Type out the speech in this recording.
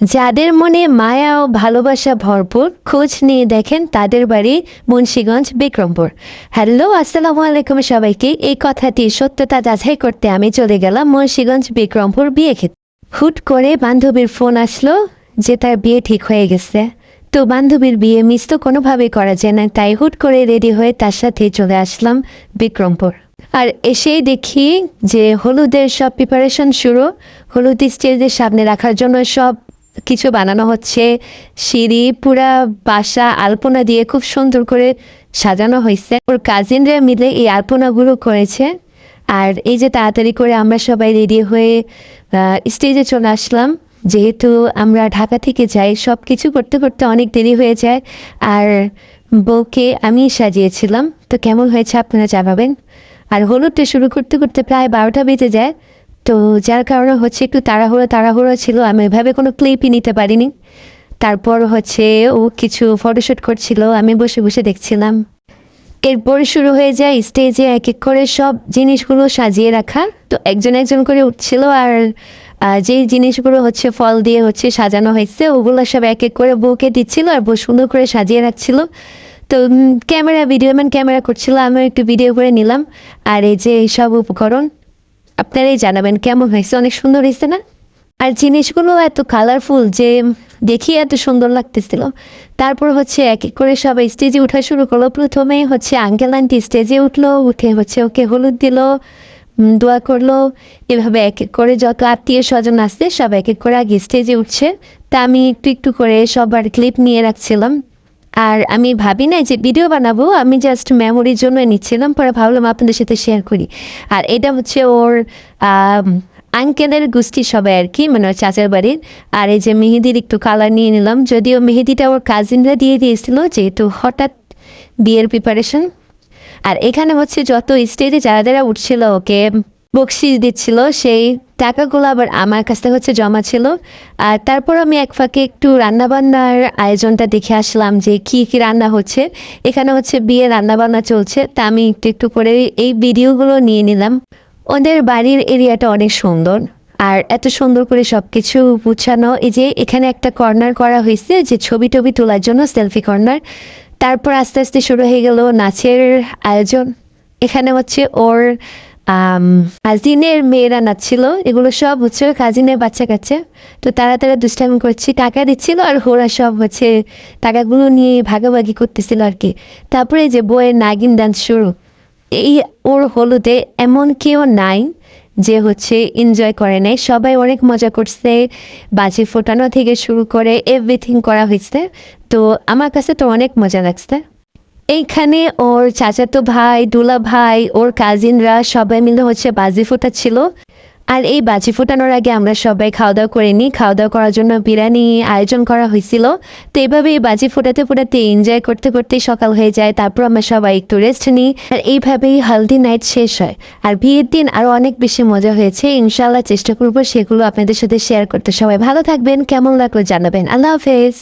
যাদের মনে মায়া ও ভালোবাসা ভরপুর, খোঁজ নিয়ে দেখেন তাদের বাড়ি মুন্সীগঞ্জ, বিক্রমপুর। হ্যালো, আসসালামু আলাইকুম সবাইকে। এই কথাটি সত্যতা যাচাই করতে আমি চলে গেলাম মুন্সীগঞ্জ, বিক্রমপুর বিয়ে খেতে হুট করে বান্ধবীর ফোন আসলো যে তার বিয়ে ঠিক হয়ে গেছে। তো বান্ধবীর বিয়ে মিস তো কোনোভাবেই করা যায় না, তাই হুট করে রেডি হয়ে তার সাথে চলে আসলাম বিক্রমপুর। আর এসেই দেখি যে হলুদের সব প্রিপারেশন শুরু। হলুদ স্টেজের সামনে রাখার জন্য সব কিছু বানানো হচ্ছে। সিঁড়ি পুরা বাসা আলপনা দিয়ে খুব সুন্দর করে সাজানো হয়েছে। ওর কাজিনরা মিলে এই আলপনাগুলো করেছে। আর এই যে তাড়াতাড়ি করে আমরা সবাই রেডি হয়ে স্টেজে চলে আসলাম। যেহেতু আমরা ঢাকা থেকে যাই সব কিছু করতে করতে অনেক দেরি হয়ে যায়। আর বউকে আমি সাজিয়েছিলাম। তো কেমন হয়েছে আপনারা জানাবেন? আর হলুদটা শুরু করতে করতে প্রায় বারোটা বেজে যায়। তো যার কারণে হচ্ছে একটু তাড়াহুড়ো তাড়াহুড়ো ছিল। আমি এভাবে কোনো ক্লিপই নিতে পারিনি। তারপর হচ্ছে ও কিছু ফটোশ্যুট করছিল, আমি বসে বসে দেখছিলাম। এরপরে শুরু হয়ে যায় স্টেজে এক এক করে সব জিনিসগুলো সাজিয়ে রাখা। তো একজন একজন করে উঠছিল আর যেই জিনিসগুলো হচ্ছে ফল দিয়ে হচ্ছে সাজানো হয়েছে, ওগুলো সব এক এক করে বউকে দিচ্ছিল আর বউ সুন্দর করে সাজিয়ে রাখছিল। তো ক্যামেরা ভিডিও ম্যান ক্যামেরা করছিল, আমিও একটু ভিডিও করে নিলাম। আর এই যে এইসব উপকরণ আপনারাই জানাবেন কেমন হয়েছে। অনেক সুন্দর হয়েছে না? আর জিনিসগুলো এত কালারফুল যে দেখি এত সুন্দর লাগতেছিল। তারপর হচ্ছে এক এক করে সবাই স্টেজে উঠা শুরু করল। প্রথমে হচ্ছে আঙ্কেল আন্টি স্টেজে উঠল, উঠে হচ্ছে ওকে হলুদ দিল দোয়া করল। এভাবে এক এক করে যত আত্মীয় স্বজন আসছে, সব এক এক করে আগে স্টেজে উঠছে। তা আমি একটু একটু করে সবার ক্লিপ নিয়ে রাখছিলাম। আর আমি ভাবি না যে ভিডিও বানাবো। আমি জাস্ট মেমোরির জন্য নিচ্ছিলাম, পরে ভাবলাম আপনাদের সাথে শেয়ার করি। আর এটা হচ্ছে ওর আঙ্কেলের গোষ্ঠী সবাই আর কি মানে চাচার বাড়ির। আর এই যে মেহেদির একটু কালার নিয়ে নিলাম। যদিও মেহেদিটা ওর কাজিনরা দিয়ে দিয়েছিল, যেহেতু হঠাৎ বিয়ের প্রিপারেশন আর এখানে হচ্ছে যত স্টেজে যারা যারা উঠছিল, ওকে বকশিস দিচ্ছিল, সেই টাকাগুলো আবার আমার কাছ হচ্ছে জমা ছিল। আর তারপর আমি এক ফাঁকে একটু রান্নাবান্নার আয়োজনটা দেখে আসলাম যে কি কি রান্না হচ্ছে। এখানে হচ্ছে বিয়ে রান্নাবান্না চলছে, তা আমি একটু একটু করে এই ভিডিওগুলো নিয়ে নিলাম। ওদের বাড়ির এরিয়াটা অনেক সুন্দর, আর এত সুন্দর করে সব কিছু গুছানো। এই যে এখানে একটা কর্নার করা হয়েছে যে ছবি টবি তোলার জন্য সেলফি কর্নার। তারপর আস্তে আস্তে শুরু হয়ে গেল নাচের আয়োজন। এখানে হচ্ছে ওর কাজিনের মেয়েরা নাচছিল, এগুলো সব হচ্ছে কাজিনের বাচ্চা কাচ্চা। তো তারা তারা দুষ্টামি করছি, টাকা দিচ্ছিল আর ওরা সব হচ্ছে টাকাগুলো নিয়ে ভাগাভাগি করতেছিল আর কি। তারপরে যে বইয়ের নাগিন ডান্স শুরু, এই ওর হলুদে এমন কেউ নাই যে হচ্ছে এনজয় করে নাই। সবাই অনেক মজা করছে, বাজি ফোটানো থেকে শুরু করে এভরিথিং করা হয়েছে। তো আমার কাছে তো অনেক মজা লাগছে। এইখানে ওর চাচাতো ভাই, দুলা ভাই, ওর কাজিনরা সবাই মিলে হচ্ছে বাজি ফোটাচ্ছিল। আর এই বাজি ফোটানোর আগে আমরা সবাই খাওয়া দাওয়া করে নিই। খাওয়া দাওয়া করার জন্য বিরিয়ানি আয়োজন করা হয়েছিল। তো এইভাবে এই বাজি ফোটাতে ফোটাতে এনজয় করতে করতে সকাল হয়ে যায়। তারপর আমরা সবাই একটু রেস্ট নিই। আর এইভাবেই হালদি নাইট শেষ হয়। আর বিয়ের দিন আরও অনেক বেশি মজা হয়েছে। ইনশাল্লাহ চেষ্টা করব সেগুলো আপনাদের সাথে শেয়ার করতে। সবাই ভালো থাকবেন, কেমন লাগল জানাবেন। আল্লাহ হাফেজ।